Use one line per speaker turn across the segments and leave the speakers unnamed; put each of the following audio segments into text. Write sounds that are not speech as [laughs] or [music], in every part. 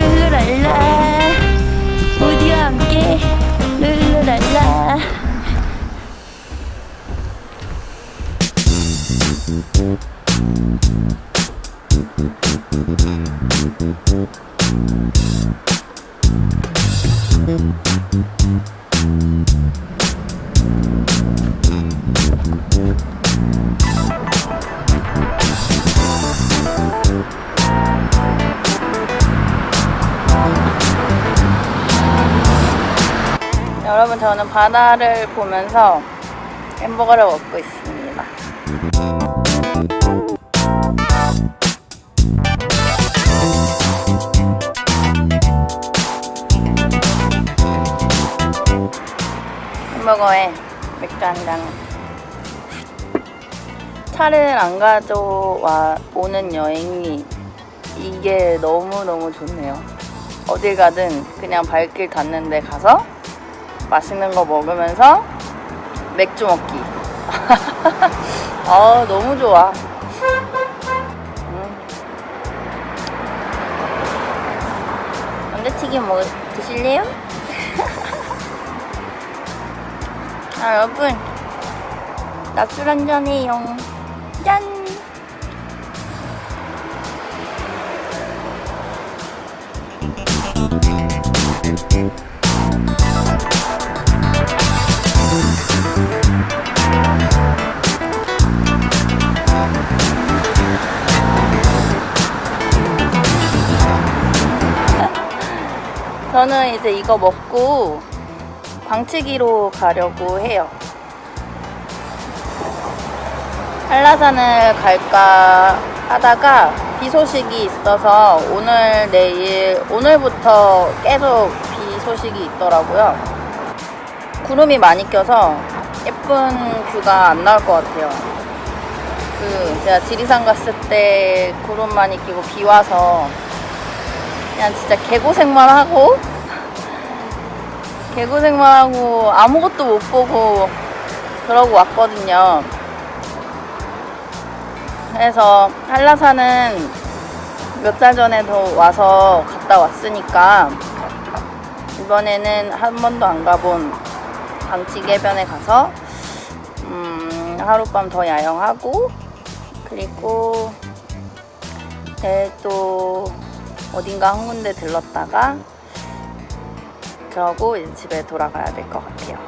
룰루랄라. 우디와 함께 룰루랄라 여러분 저는 바다를 보면서 햄버거를 먹고 있습니다. 햄버거에 맥주 한 잔. 차를 안 가져와 오는 여행이 이게 너무너무 좋네요. 어딜 가든 그냥 발길 닿는 데 가서 맛있는 거 먹으면서 맥주 먹기. 아, 너무 좋아. 음. 감자튀김 뭐 드실래요? 아, 여러분. 낮술 한잔 해요. 짠! 저는 이제 이거 먹고 광치기로 가려고 해요. 한라산을 갈까 하다가 비 소식이 있어서 오늘 내일 오늘부터 계속 비 소식이 있더라고요. 구름이 많이 껴서 예쁜 뷰가 안 나올 것 같아요. 그 제가 지리산 갔을 때 구름 많이 끼고 비 와서 그냥 진짜 개고생만 하고 [laughs] 개고생만 하고 아무것도 못 보고 그러고 왔거든요. 그래서 한라산은 몇 달 전에도 와서 갔다 왔으니까 이번에는 한 번도 안 가본 방치개변에 가서 음, 하룻밤 더 야영하고 그리고 또 어딘가 한 군데 들렀다가 그러고 이제 집에 돌아가야 될 것 같아요.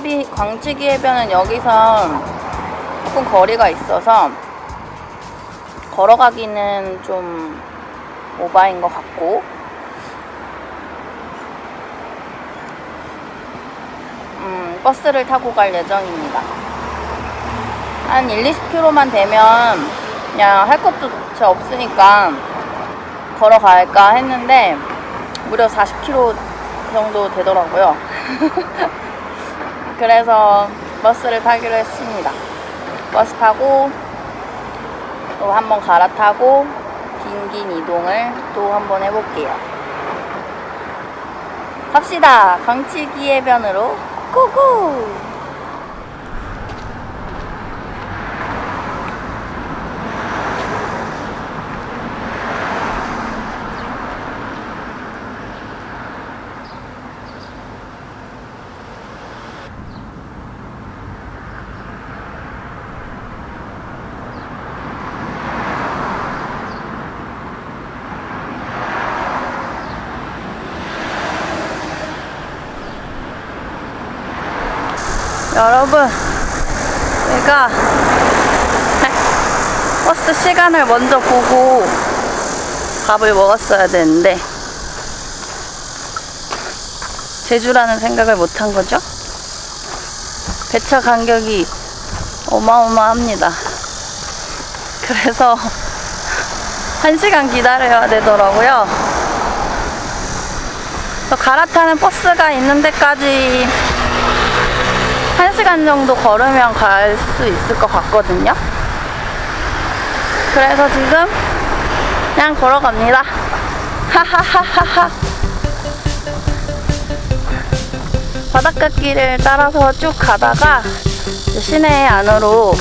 광치비, 광치기 해변은 여기서 조금 거리가 있어서 걸어가기는 좀 오바인 것 같고 음, 버스를 타고 갈 예정입니다. 한 1, 20km만 되면 그냥 할 것도 제 없으니까 걸어갈까 했는데 무려 40km 정도 되더라고요. [laughs] 그래서 버스를 타기로 했습니다. 버스 타고 또 한 번 갈아타고 긴긴 이동을 또 한 번 해볼게요. 갑시다. 강치기 해변으로 고고! 여러분, 제가 버스 시간을 먼저 보고 밥을 먹었어야 되는데 제주라는 생각을 못한 거죠? 배차 간격이 어마어마합니다. 그래서 한 시간 기다려야 되더라고요. 또 갈아타는 버스가 있는 데까지 한 시간 정도 걸으면 갈 수 있을 것 같거든요. 그래서 지금 그냥 걸어갑니다. 하하하하하. 바닷가 길을 따라서 쭉 가다가 시내 안으로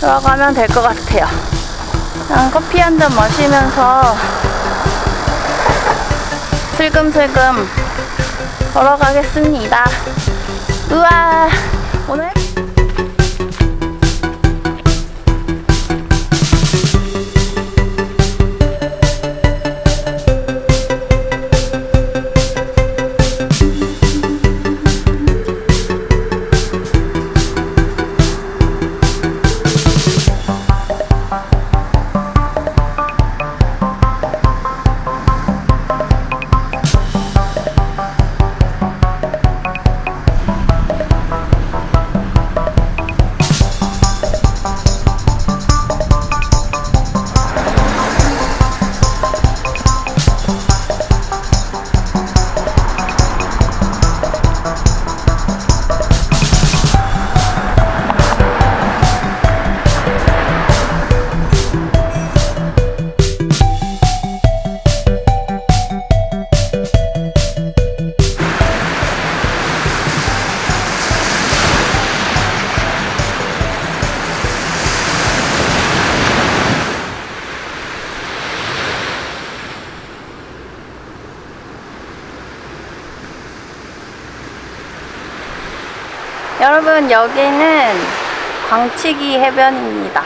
들어가면 될 것 같아요. 그냥 커피 한 잔 마시면서 슬금슬금 걸어가겠습니다. 우와, 여러분 여기는 광치기 해변입니다.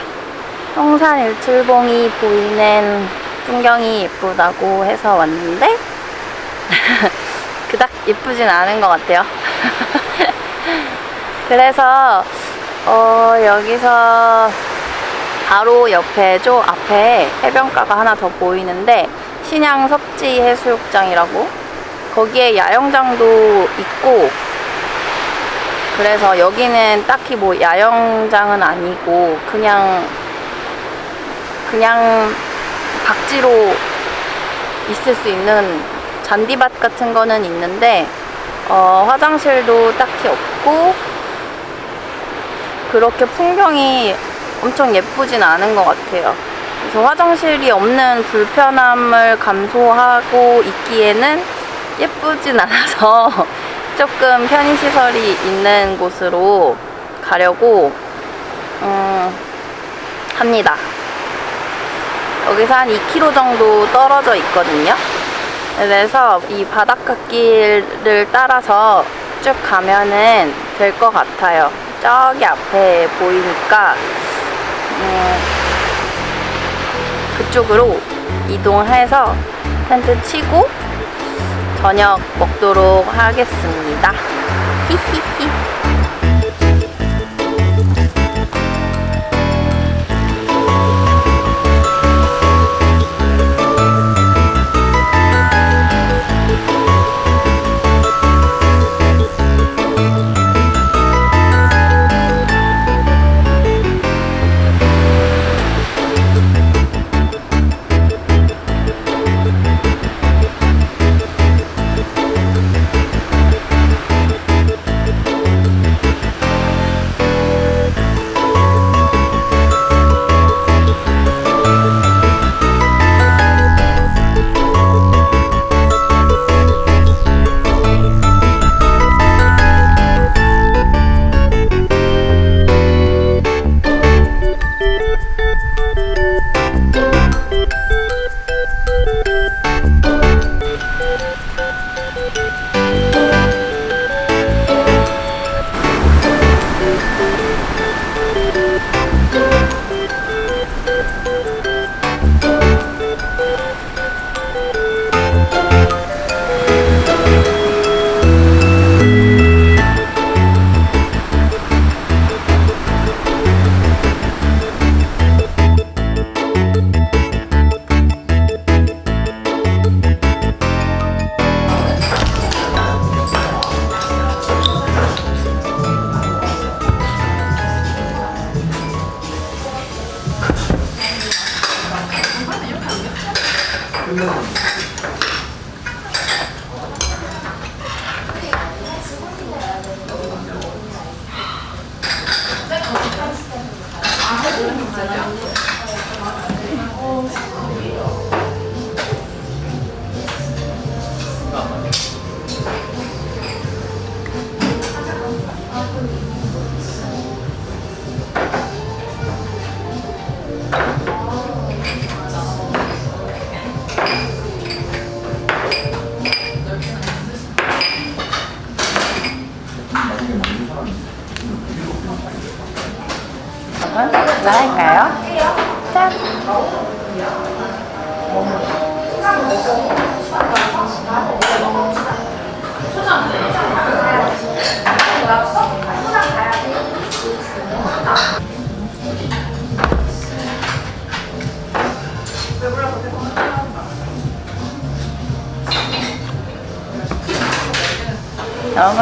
홍산 일출봉이 보이는 풍경이 예쁘다고 해서 왔는데 [laughs] 그닥 예쁘진 않은 것 같아요. [laughs] 그래서 어, 여기서 바로 옆에 저 앞에 해변가가 하나 더 보이는데 신양 섭지 해수욕장이라고 거기에 야영장도 있고 그래서 여기는 딱히 뭐 야영장은 아니고 그냥 그냥 박지로 있을 수 있는 잔디밭 같은 거는 있는데 어, 화장실도 딱히 없고 그렇게 풍경이 엄청 예쁘진 않은 것 같아요. 그래서 화장실이 없는 불편함을 감소하고 있기에는 예쁘진 [laughs] 않아서 조금 편의시설이 있는 곳으로 가려고 음, 합니다. 여기서 한 2km 정도 떨어져 있거든요. 그래서 이 바닷가 길을 따라서 쭉 가면은 될 것 같아요. 저기 앞에 보이니까 음, 그쪽으로 이동해서 텐트 치고 저녁 먹도록 하겠습니다. 히히히. 한잔 할까요? 짠! 여러분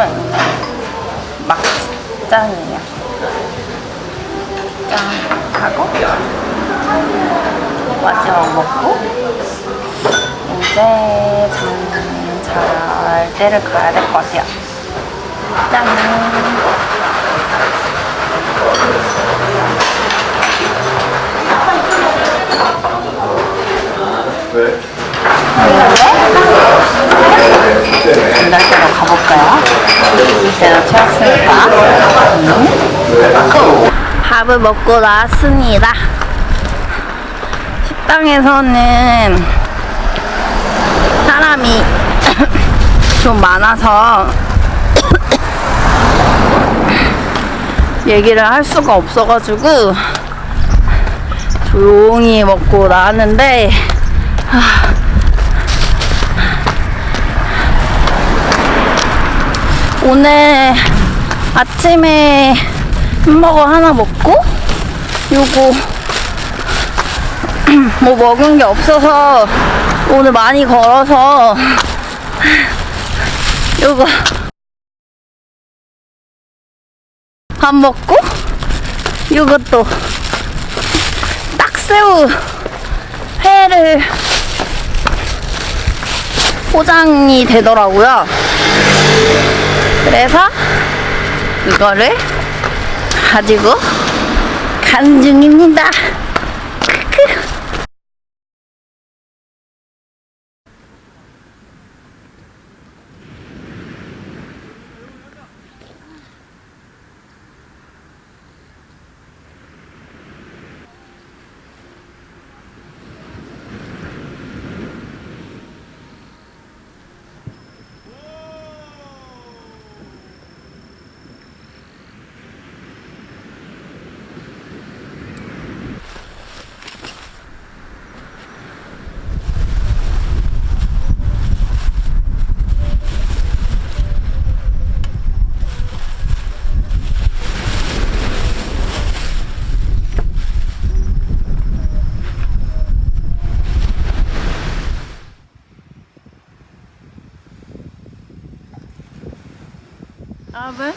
막장이에요. 짠 하고 마지막 먹고 이제 잠잘 때를 가야 될 것 같아요. 짠. 전달대로 가볼까요? 제가 채웠으니까. 고! 밥을 먹고 나왔습니다. 식당에서는 사람이 [coughs] 좀 많아서 [coughs] 얘기를 할 수가 없어가지고 조용히 먹고 나왔는데 하, 오늘 아침에 햄버거 하나 먹고 요거 [clears throat] 뭐 먹은 게 없어서 오늘 많이 걸어서 [clears throat] 요거 밥 먹고 요것도 딱새우 회를 포장이 되더라고요. 그래서 이거를 가지고 가는 중입니다. 여러분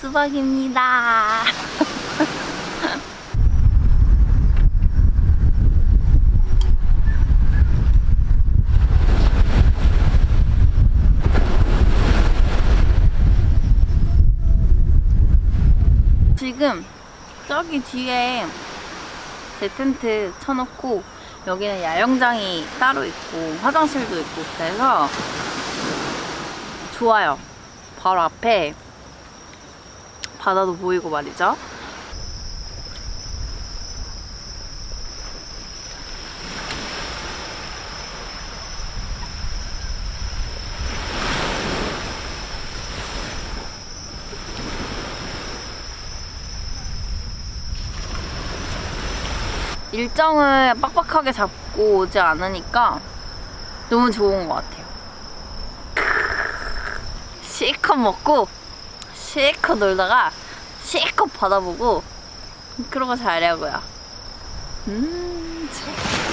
수박입니다. [laughs] 지금 저기 뒤에 제 텐트 쳐놓고 여기는 야영장이 따로 있고 화장실도 있고 그래서 좋아요. 바로 앞에 바다도 보이고 말이죠. 일정을 빡빡하게 잡고 오지 않으니까 너무 좋은 것 같아요. 실컷 먹고 실컷 놀다가 실컷 받아보고 거 잘하고요. 음, 참.